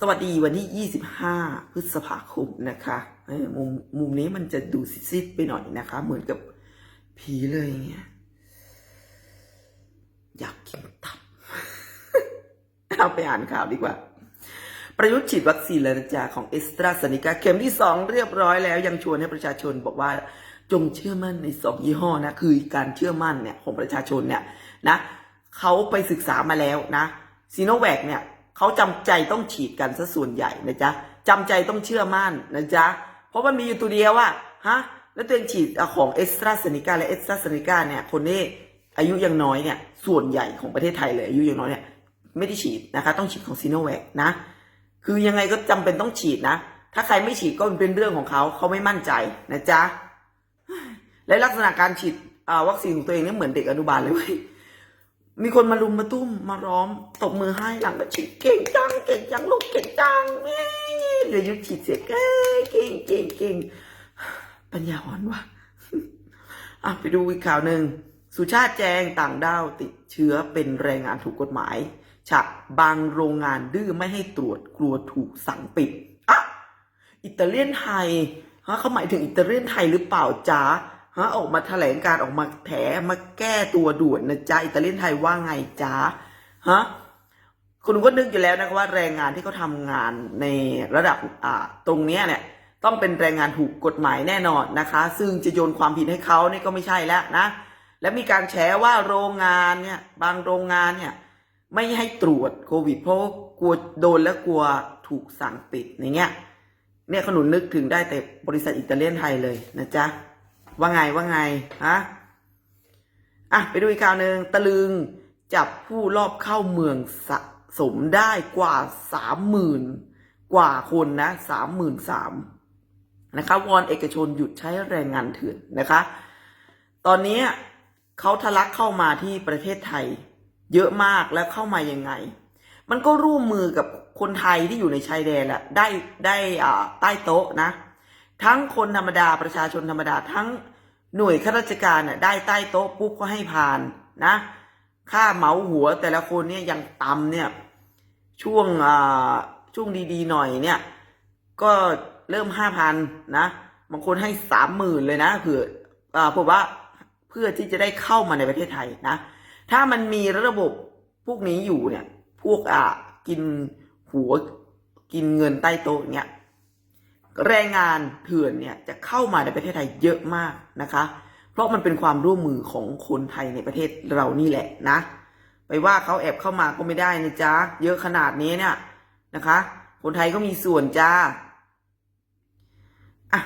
สวัสดีวันที่ 25 พฤษภาคมนะคะมุมมุมนี้มันจะดูซิดไปหน่อยนะคะ เหมือนกับผีเลยเนี่ยอยากกินตับเอาไปอ่านข่าวดีกว่า ประยุทธ์ฉีดวัคซีนแล้วจ๊ะของเอสตราเซเนกาเข็มที่สองเรียบร้อยแล้ว ยังชวนให้ประชาชนบอกว่าจงเชื่อมั่นในสองยี่ห้อนะ คือการเชื่อมั่นเนี่ยของประชาชนเนี่ยนะเขาไปศึกษามาแล้วนะซีโนแวคเนี่ย เขาจำใจต้องฉีดกันซะส่วนใหญ่นะจ๊ะจำใจต้องเชื่อมั่นนะจ๊ะเพราะมันมีอยู่ตัวเดียวว่าฮะแล้วตัวเองฉีดของเอสตราเซเนกาและเอสตราเซเนกาเนี่ยคนนี้อายุยังน้อยเนี่ยส่วนใหญ่ของประเทศไทยเลยอายุยังน้อยเนี่ยไม่ได้ฉีดนะคะต้องฉีดของซีโนแวคนะคือยังไงก็จำเป็นต้องฉีดนะ ถ้าใครไม่ฉีดก็เป็นเรื่องของเขาเขาไม่มั่นใจนะจ๊ะและลักษณะการฉีดวัคซีนของตัวเองนี่เหมือนเด็กอนุบาลเลยเว้ย มีคนมาลุมมาตุ้มมาร้อมตบมือให้หลังก็ฉีดเก่งจังเก่งจังลูกเก่งจังแม่เดี๋ยวยุดฉีดเสร็จเก่งเก่งเก่งเก่งปัญญาอ่อนว่ะอะไปดูอีกข่าวหนึ่งสุชาติแจงต่างด้าวติดเชื้อเป็นแรงงานถูกกฎหมายฉะบางโรงงานดื้อไม่ให้ตรวจกลัวถูกสั่งปิดอะอิตาเลียนไทยฮะเขาหมายถึงอิตาเลียนไทยหรือเปล่าจ๊ะ ฮะออกมาแถลงการออกมาแถมาแก้ตัวด่วนนะจ๊ะอิตาเลียนไทยว่าไงจ๊ะฮะคุณก็นึกอยู่แล้วนะคะว่าแรงงานที่เขาทำงานในระดับอ่าตรงเนี้ยเนี่ยต้องเป็นแรงงานถูกกฎหมายแน่นอนนะคะ ซึ่งจะโยนความผิดให้เขานี่ก็ไม่ใช่แล้วนะ และมีการแฉว่าโรงงานเนี่ยบางโรงงานเนี่ยไม่ให้ตรวจโควิดเพราะกลัวโดนและกลัวถูกสั่งปิดอย่างเงี้ยเนี่ยขนุนนึกถึงได้แต่บริษัทอิตาเลียนไทยเลยนะจ๊ะ ว่าไงว่าไงฮะอะไปดูอีกข่าวหนึ่งตะลึงจับผู้รอบเข้าเมืองสะสมได้กว่าสามหมื่นกว่าคนนะสามหมื่นสามนะคะวอนเอกชนหยุดใช้แรงงานเถื่อนนะคะ ตอนนี้เขาทะลักเข้ามาที่ประเทศไทย เยอะมากแล้วเข้ามายังไง มันก็ร่วมมือกับคนไทยที่อยู่ในชายแดนแหละได้ได้อ่าใต้โต๊ะนะ ทั้งคนธรรมดาประชาชนธรรมดาทั้ง หน่วยข้าราชการน่ะได้ใต้โต๊ะปุ๊บก็ให้ผ่านนะ ค่าเหมาหัวแต่ละคนเนี่ยยังต่ำเนี่ยช่วงอ่าช่วงดีๆหน่อยเนี่ย ก็เริ่มห้าพันนะบางคนให้สามหมื่นเลยนะเผื่ออ่าผมว่าเพื่อที่จะได้เข้ามาในประเทศไทยนะ ถ้ามันมีระบบพวกนี้อยู่เนี่ย พวกอะกินหัวกินเงินใต้โต๊ะเนี่ย แรงงานเถื่อนเนี่ยจะเข้ามาในประเทศไทยเยอะมากนะคะ เพราะมันเป็นความร่วมมือของคนไทยในประเทศเรานี่แหละนะ ไปว่าเขาแอบเข้ามาก็ไม่ได้นะจ๊ะ เยอะขนาดนี้เนี่ยนะคะ คนไทยก็มีส่วนจ้าอะ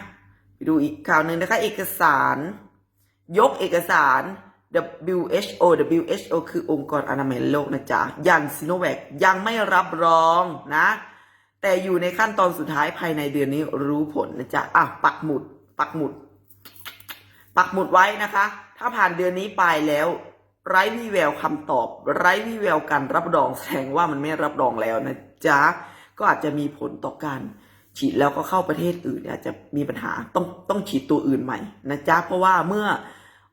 ไปดูอีกข่าวหนึ่งนะคะ เอกสาร ยกเอกสาร WHO WHO คือองค์กรอนามัยโลกนะจ๊ะยันซิโนแวคยังไม่รับรองนะ แต่อยู่ในขั้นตอนสุดท้ายภายในเดือนนี้รู้ผลนะจ๊ะอะปักหมุด ปักหมุด ปักหมุดไว้นะคะ ถ้าผ่านเดือนนี้ไปแล้ว ไร้วี่แววคำตอบ ไร้วี่แววการรับรองแสดงว่ามันไม่รับรองแล้วนะจ๊ะก็อาจจะมีผลต่อการฉีดแล้วก็เข้าประเทศอื่นอาจจะมีปัญหาต้องต้องฉีดตัวอื่นใหม่นะจ๊ะเพราะว่าเมื่อ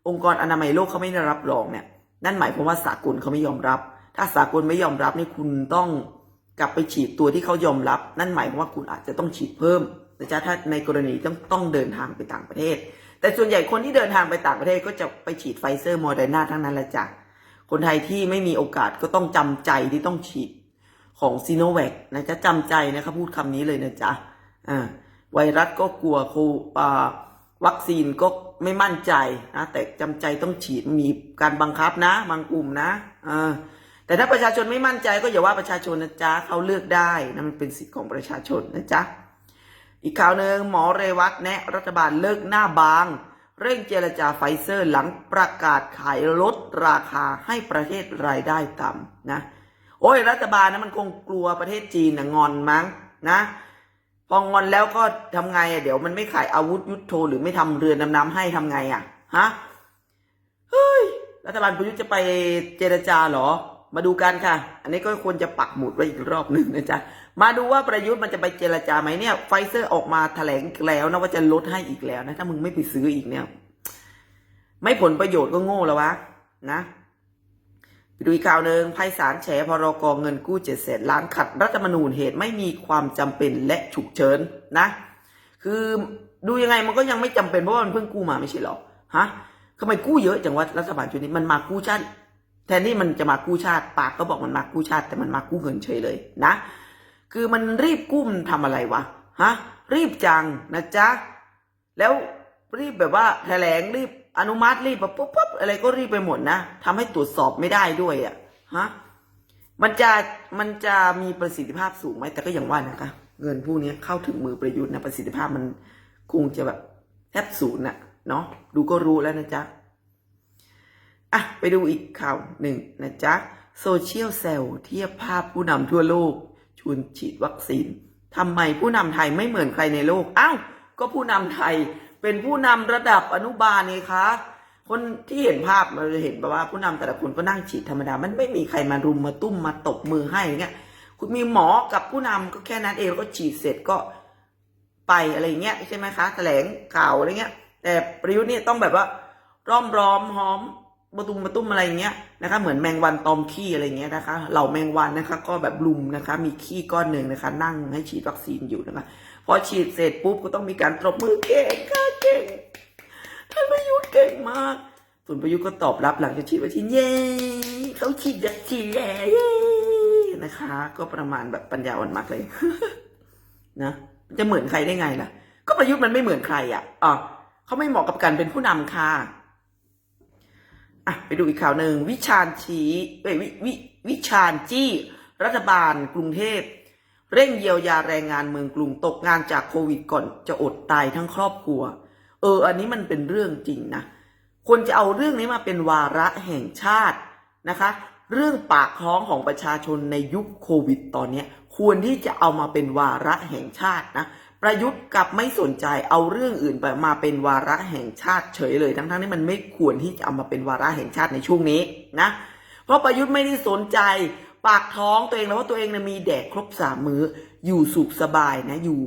องค์กรอนามัยโลกเขาไม่ได้รับรองเนี่ย นั่นหมายความว่าสากลเขาไม่ยอมรับ ถ้าสากลไม่ยอมรับนี่คุณต้อง กลับไปฉีดตัวที่เขายอมรับ นั่นหมายความว่าคุณอาจจะต้องฉีดเพิ่มนะจ๊ะถ้าในกรณีต้องต้องเดินทางไปต่างประเทศ แต่ส่วนใหญ่คนที่เดินทางไปต่างประเทศก็จะไปฉีดไฟเซอร์โมเดอร์นาทั้งนั้นแหละจ้ะคนไทยที่ไม่มีโอกาสก็ต้องจำใจที่ต้องฉีดของซีโนแวคนะจ๊ะจำใจนะครับพูดคำนี้เลยนะจ๊ะอ่าไวรัสก็กลัวโคอ่าวัคซีนก็ไม่มั่นใจนะแต่จำใจต้องฉีดมีการบังคับนะบางกลุ่มนะอ่า แต่ถ้าประชาชนไม่มั่นใจก็อย่าว่าประชาชนนะจ๊ะเขาเลือกได้นะมันเป็นสิทธิ์ของประชาชนนะจ๊ะอีกข่าวหนึ่งหมอเรวัตแนะรัฐบาลเลิกหน้าบาง เร่งเจรจาไฟเซอร์หลังประกาศขายลดราคาให้ประเทศรายได้ต่ำนะโอ้ยรัฐบาลนะมันคงกลัวประเทศจีนนะงอนมั้งนะพองอนแล้วก็ทำไงอะเดี๋ยวมันไม่ขายอาวุธยุทโธหรือไม่ทำเรือดำน้ำให้ทำไงอะฮะเฮ้ยรัฐบาลประยุทธ์จะไปเจรจาเหรอ มาดูกันค่ะ อันนี้ก็ควรจะปักหมุดไว้อีกรอบหนึ่งนะจ๊ะ มาดูว่าประยุทธ์มันจะไปเจรจาไหมเนี่ย ไฟเซอร์ออกมาแถลงแล้วนะว่าจะลดให้อีกแล้วนะ ถ้ามึงไม่ไปซื้ออีกเนี่ย ไม่ผลประโยชน์ก็โง่แล้ววะ นะไปดูอีกข่าวหนึ่งไพศาลแฉพรกเงินกู้เจ็ดแสนล้านขัดรัฐธรรมนูญเหตุไม่มีความจำเป็นและฉุกเฉินนะ คือดูยังไงมันก็ยังไม่จำเป็นเพราะว่ามันเพิ่งกู้มาไม่ใช่หรอ ฮะทำไมกู้เยอะจังวะรัฐบาลชุดนี้มันมากู้ชาติ แทนที่มันจะมากู้ชาติ ปากก็บอกมันมากู้ชาติ แต่มันมากู้เงินเฉยเลยนะ คือมันรีบกู้มันทำอะไรวะฮะรีบจังนะจ๊ะแล้วรีบแบบว่าแถลงรีบอนุมัติรีบแบบปุ๊บปุ๊บอะไรก็รีบไปหมดนะทำให้ตรวจสอบไม่ได้ด้วยอะ่ะฮะมันจะมันจะมีประสิทธิภาพสูงไหมแต่ก็อย่างว่านะคะ เงินพวกนี้เข้าถึงมือประยุทธ์นะประสิทธิภาพมันคงจะแบบแทบศูนย์น่ะเนาะดูก็รู้แล้วนะจ๊ะ อะไปดูอีกข่าวหนึ่งนะจ๊ะ โซเชียลเซลเทียบภาพผู้นำทั่วโลกชวนฉีดวัคซีนทำไมผู้นำไทยไม่เหมือนใครในโลก อ้าว ก็ผู้นำไทยเป็นผู้นำระดับอนุบาลนี่คะ คนที่เห็นภาพเราจะเห็นว่าผู้นำแต่ละคนก็นั่งฉีดธรรมดา มันไม่มีใครมารุมมาตุ้มมาตบมือให้เงี้ย คุณมีหมอกับผู้นำก็แค่นั้นเองก็ฉีดเสร็จก็ไปอะไรเงี้ยใช่ไหมคะ แถลงข่าวอะไรเงี้ย แต่ประยุทธ์เนี่ยต้องแบบว่าร่อมร้อมหอม ประตุมประตุ้มอะไรเงี้ยนะคะเหมือนแมงวันตอมขี้อะไรเงี้ยนะคะเหล่าแมงวันนะคะ ก็แบบลุมนะคะ มีขี้ก้อนหนึ่งนะคะ นั่งให้ฉีดวัคซีนอยู่นะคะพอฉีดเสร็จปุ๊บก็ต้องมีการตบมือเก่งค่ะเก่งท่านประยุทธ์เก่งมากส่วนประยุทธ์ก็ตอบรับหลังจากฉีดวัคซีนเย้เขาฉีดวัคซีนแล้วเย้นะคะ ก็ประมาณแบบปัญญาอ่อนมากเลยนะจะเหมือนใครได้ไงล่ะ ก็ประยุทธ์มันไม่เหมือนใครอะอ๋อเขาไม่เหมาะกับการเป็นผู้นำค่ะ อะไปดูอีกข่าวหนึ่งวิชาญชี้เอ้ยวิวิวิชาญจี้ รัฐบาลกรุงเทพ เร่งเยียวยาแรงงานเมืองกรุงตกงานจากโควิดก่อนจะอดตายทั้งครอบครัว เออ อันนี้มันเป็นเรื่องจริงนะควรจะเอาเรื่องนี้มาเป็นวาระแห่งชาตินะคะ เรื่องปากท้องของประชาชนในยุคโควิดตอนนี้ควรที่จะเอามาเป็นวาระแห่งชาตินะ ประยุทธ์กับไม่สนใจเอาเรื่องอื่นไปมาเป็นวาระแห่งชาติเฉยเลย ทั้งๆที่มันไม่ควรที่จะเอามาเป็นวาระแห่งชาติในช่วงนี้นะ เพราะประยุทธ์ไม่ได้สนใจปากท้องตัวเองแล้วว่าตัวเองนะมีแดกครบสามมื้ออยู่สุขสบายนะ อยู่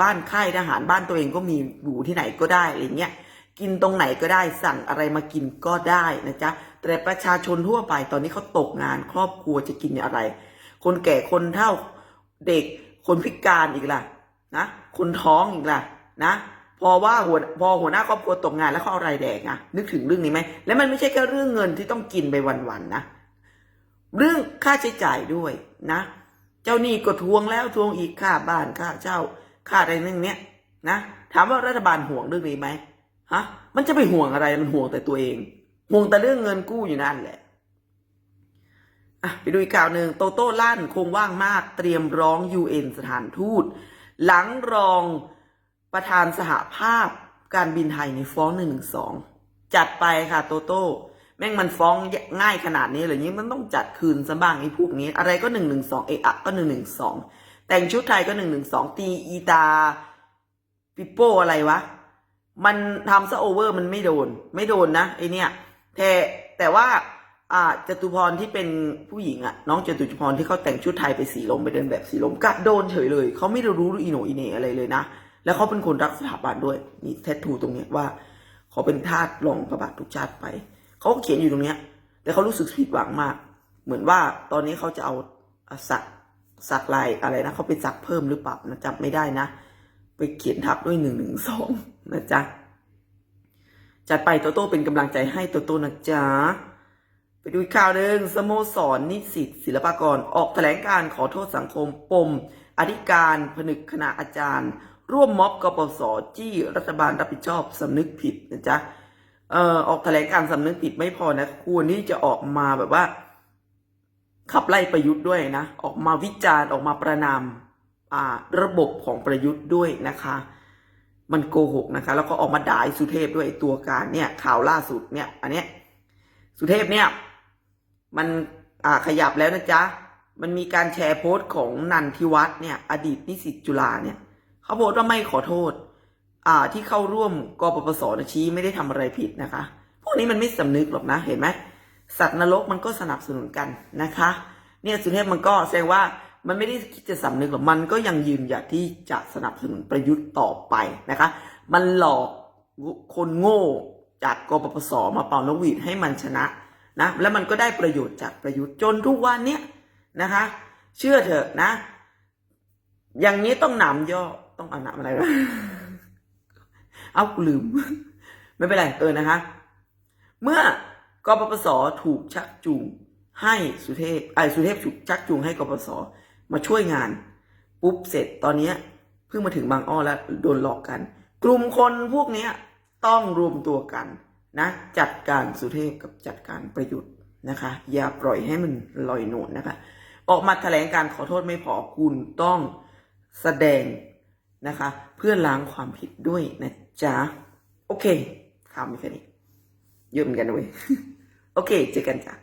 บ้านค่ายทหารบ้านตัวเองก็มีอยู่ที่ไหนก็ได้อะไรเงี้ยกินตรงไหนก็ได้สั่งอะไรมากินก็ได้นะจ๊ะแต่ประชาชนทั่วไปตอนนี้เขาตกงานครอบครัวจะกินอะไร คนแก่คนเฒ่าเด็กคนพิการอีกล่ะนะ คนท้องอีกล่ะนะพอว่าหัวพอหัวหน้าครอบครัวตกงานแล้วเขาเอาอะไรแดกอะนึกถึงเรื่องนี้ไหมแล้วมันไม่ใช่แค่เรื่องเงินที่ต้องกินไปวันๆนะเรื่องค่าใช้จ่ายด้วยนะ เจ้าหนี้ก็ทวงแล้วทวงอีกค่าบ้านค่าเช่าค่าอะไรนั่นเนี้ยนะถามว่ารัฐบาลห่วงเรื่องนี้ไหมฮะมันจะไปห่วงอะไรมันห่วงแต่ตัวเอง ห่วงแต่เรื่องเงินกู้อยู่นั่นแหละอะไปดูอีกข่าวหนึ่งโตโต้ลั่นคงว่างมากเตรียมร้องยูเอ็นสถานทูต หลังรองประธานสหภาพการบินไทยในฟ้องหนึ่งหนึ่งสองจัดไปค่ะโตโต้แม่งมันฟ้องง่ายขนาดนี้เลยนี้มันต้องจัดคืนซะบ้างไอ้พวกนี้ อะไรก็หนึ่งหนึ่งสองเอะอะก็หนึ่งหนึ่งสองแต่งชุดไทยก็หนึ่งหนึ่งสองตีอีตาปิโป้อะไรวะ มันทำซะโอเวอร์มันไม่โดน ไม่โดนนะไอเนี่ยแต่แต่ว่า อ่าจตุพรที่เป็นผู้หญิงอะน้องจตุพรที่เขาแต่งชุดไทยไปสีลมไปเดินแบบสีลมกลับโดนเฉยเลยเขาไม่ได้รู้อีโหนอีเหนอะไรเลยนะแล้วเขาเป็นคนรักสถาบันด้วยมีแทททูตรงเนี้ยว่าเขาเป็นทาสรองพระบาททุกชาติไปเขาก็เขียนอยู่ตรงเนี้ย แต่เขารู้สึกผิดหวังมาก เหมือนว่าตอนนี้เขาจะเอาสักสักลายอะไรนะเขาไปสักเพิ่มหรือเปล่านะจำไม่ได้นะ ไปเขียนทับด้วยหนึ่งหนึ่งสองนะจ๊ะจัดไปโตโต้เป็นกำลังใจให้โตโต้นะจ๊ะ ไปดูข่าวหนึ่งสโมสรนิสิตศิลปากรออกแถลงการขอโทษสังคมปม อธิการผนึกคณะอาจารย์ ร่วมม็อบกปสจี้รัฐบาลรับผิดชอบสำนึกผิดนะจ๊ะเอ่อออกแถลงการสำนึกผิดไม่พอนะควรที่จะออกมาแบบว่า ขับไล่ประยุทธ์ด้วยนะ ออกมาวิจารณ์ออกมาประนามอ่าระบบของประยุทธ์ด้วยนะคะ มันโกหกนะคะ แล้วก็ออกมาด่าไอ้สุเทพด้วยตัวการเนี่ยข่าวล่าสุดเนี่ย อันเนี้ยสุเทพเนี่ย มันอ่าขยับแล้วนะจ๊ะ มันมีการแชร์โพสต์ของนันทิวัฒน์เนี่ย อดีตนิสิตจุฬาเนี่ย เขาโพสต์ว่าไม่ขอโทษ อ่า ที่เข้าร่วมกปปสนะชี้ไม่ได้ทำอะไรผิดนะคะ พวกนี้มันไม่สำนึกหรอกนะ เห็นไหมสัตว์นรกมันก็สนับสนุนกันนะคะ เนี่ยสุเทพมันก็แสดงว่ามันไม่ได้คิดจะสำนึกหรอก มันก็ยังยืนหยัดที่จะสนับสนุนประยุทธ์ต่อไปนะคะ มันหลอกคนโง่จากกปปสมาเป่านกหวีดให้มันชนะ นะแล้วมันก็ได้ประโยชน์จากประยุทธ์จนทุกวันเนี้ยนะคะ เชื่อเถอะนะ อย่างนี้ต้องหนามย่อต้องเอาหนามอะไรวะเอากลืม ไม่เป็นไรเออนะคะ เมื่อกปปสถูกชักจูงให้สุเทพไอ้สุเทพถูกชักจูงให้กปปสมาช่วยงาน ปุ๊บเสร็จตอนเนี้ยเพิ่งมาถึงบางอ้อแล้วโดนหลอกกัน กลุ่มคนพวกเนี้ยต้องรวมตัวกัน นะจัดการสุเทพกับจัดการประยุทธ์นะคะ อย่าปล่อยให้มันลอยนวลนะคะ ออกมาแถลงการขอโทษไม่พอคุณต้องแสดงนะคะ เพื่อล้างความผิดด้วยนะจ๊ะ โอเคข่าวมีแค่นี้เยอะเหมือนกันนะเว้ยโอเค เจอกันจ้ะ